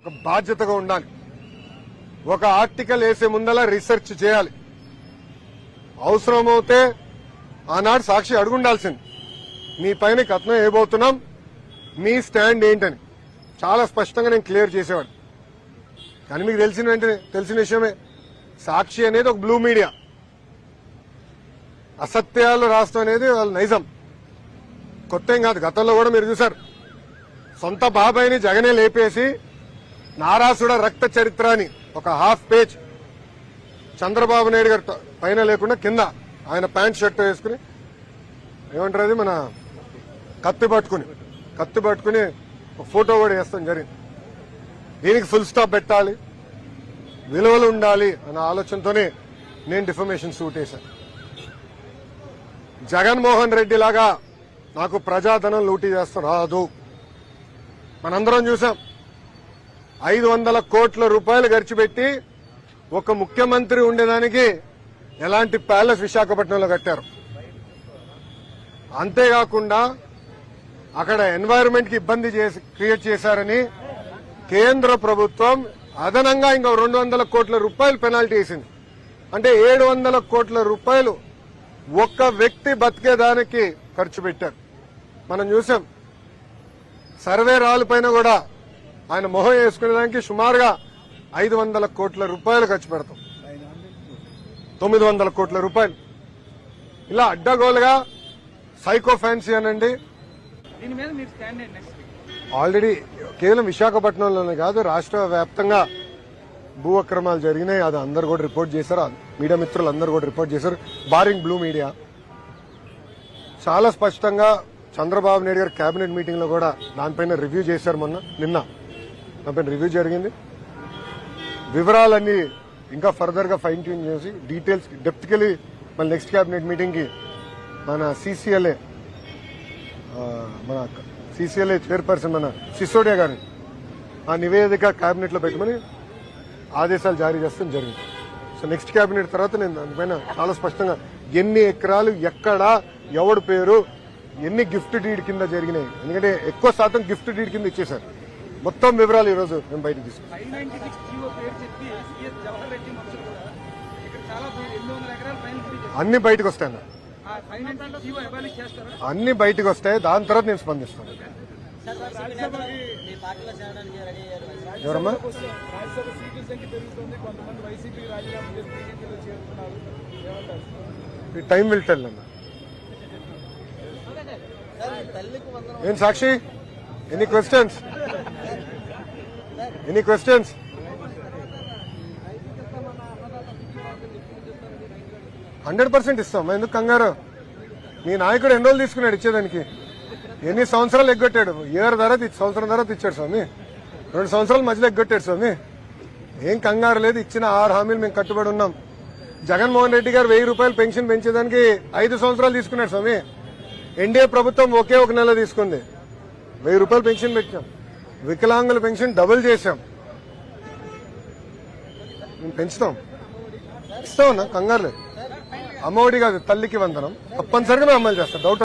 ఒక బాధ్యతగా ఉండాలి. ఒక ఆర్టికల్ వేసే ముందల రీసెర్చ్ చేయాలి. అవసరమవుతే ఆనాడు సాక్షి అడుగుండాల్సింది. మీ పైన కథనం వేయబోతున్నాం. మీ స్టాండ్ ఏంటని. చాలా స్పష్టంగా నేను క్లియర్ చేసేవాడు కానీ మీకు తెలిసిన వెంటనే తెలిసిన విషయమే సాక్షి అనేది ఒక బ్లూ మీడియా. అసత్యాలు రాష్ట్రం అనేది వాళ్ళ నైజం. కొత్త ఏం కాదు గతంలో కూడా మీరు చూశారు. సొంత బాబాయిని జగనే లేపేసి నారాసుడ రక్త చరిత్ర అని ఒక హాఫ్ పేజ్ చంద్రబాబు నాయుడు గారి పైన లేకుండా కింద ఆయన ప్యాంట్ షర్ట్ వేసుకుని ఏమంటారు అది మన కత్తి పట్టుకుని కత్తి పట్టుకుని ఒక ఫోటో కూడా వేస్తాం జరిగింది. దీనికి ఫుల్ స్టాప్ పెట్టాలి. విలువలు ఉండాలి అన్న ఆలోచనతోనే నేను డిఫర్మేషన్ సూట్ వేశాను. జగన్మోహన్ రెడ్డి లాగా నాకు ప్రజాధనం లూటీ చేస్తా రాదు మనందరం చూసాం. ఐదు వందల కోట్ల రూపాయలు ఖర్చు పెట్టి ఒక ముఖ్యమంత్రి ఉండేదానికి ఎలాంటి ప్యాలెస్ విశాఖపట్నంలో కట్టారు. అంతేకాకుండా అక్కడ ఎన్వైరన్మెంట్కి ఇబ్బంది చేసి క్రియేట్ చేశారని కేంద్ర ప్రభుత్వం అదనంగా ఇంకా రెండు వందల కోట్ల రూపాయలు పెనాల్టీ వేసింది. అంటే ఏడు వందల కోట్ల రూపాయలు ఒక్క వ్యక్తి బతికేదానికి ఖర్చు పెట్టారు. మనం చూసాం. సర్వే రాళ్ళ పైన కూడా ఆయన మొహం వేసుకునేదానికి సుమారుగా ఐదు వందల కోట్ల రూపాయలు ఖర్చు పెడతాం. తొమ్మిది వందల కోట్ల రూపాయలు. ఇలా అడ్డగోలుగా సైకో ఫ్యాన్సీ అనండి. ఆల్రెడీ కేవలం విశాఖపట్నంలోనే కాదు రాష్ట్ర వ్యాప్తంగా భూ అక్రమాలు జరిగినాయి అది అందరు కూడా రిపోర్ట్ చేశారు మీడియా మిత్రులు అందరు కూడా రిపోర్ట్ చేశారు. బారింగ్ బ్లూ మీడియా చాలా స్పష్టంగా చంద్రబాబు నాయుడు గారు కేబినెట్ మీటింగ్లో కూడా దానిపైన రివ్యూ చేశారు మొన్న నిన్న. దానిపైన రివ్యూ జరిగింది. వివరాలన్నీ ఇంకా ఫర్దర్గా ఫైన్ ట్యూన్ చేసి డీటెయిల్స్ డెప్త్కెళ్ళి మన నెక్స్ట్ కేబినెట్ మీటింగ్కి మన సీసీఎల్ఏ మన సీసీఎల్ఏ చైర్పర్సన్ మన సిసోడియా గారిని ఆ నివేదిక కేబినెట్లో పెట్టమని ఆదేశాలు జారీ చేస్తాం జరిగింది. సో నెక్స్ట్ కేబినెట్ తర్వాత నేను దానిపైన చాలా స్పష్టంగా ఎన్ని ఎకరాలు ఎక్కడ ఎవడు పేరు ఎన్ని గిఫ్ట్ డీడ్ కింద జరిగినాయి. ఎందుకంటే ఎక్కువ శాతం గిఫ్ట్ డీడ్ కింద ఇచ్చేశారు. మొత్తం వివరాలు ఈ రోజు మేము బయటకు తీసుకున్నాం. అన్ని బయటకు వస్తాయి అన్న. ఆ ఫైవ్ నైన్టీ జీవో ఎవాల్యూట్ చేస్తారా? అన్ని బయటకు వస్తాయి. దాని తర్వాత నేను స్పందిస్తాను. ఎవరమ్మా? రాజ్యసభ సీట్ల సంఖ్య పెరుగుతుంది. కొంతమంది వైసీపీ రాజీనామా చేసి టీడీపీలో చేరుతున్నారు. ఏమంటారు? టైం అన్న వందనం ఏం Sakshi? Any questions any questions hundred percent ఇస్తాం. ఎందుకు కంగారు? మీ నాయకుడు ఎన్ని రోజులు తీసుకున్నాడు ఇచ్చేదానికి? ఎన్ని సంవత్సరాలు ఎగ్గొట్టాడు? ఏడు తర్వాత సంవత్సరం తర్వాత ఇచ్చాడు స్వామి. రెండు సంవత్సరాల మధ్యలో ఎగ్గొట్టాడు స్వామి. ఏం కంగారు లేదు ఇచ్చిన ఆరు హామీలు మేము కట్టుబడి ఉన్నాం. జగన్మోహన్ రెడ్డి గారు వెయ్యి రూపాయలు పెన్షన్ పెంచేదానికి ఐదు సంవత్సరాలు తీసుకున్నాడు స్వామి. ఎన్డీఏ ప్రభుత్వం ఒకే ఒక నెల తీసుకుంది. వెయ్యి రూపాయలు పెన్షన్ పెట్టాం. వికలాంగుల పెన్షన్ డబుల్ చేశాం. మేము పెంచుతాం. ఇస్తామన్నా కంగారు లేదు. అమ్మఒడి కాదు తల్లికి వందనం. తప్పనిసరిగా మేము అమలు చేస్తాం. డౌట్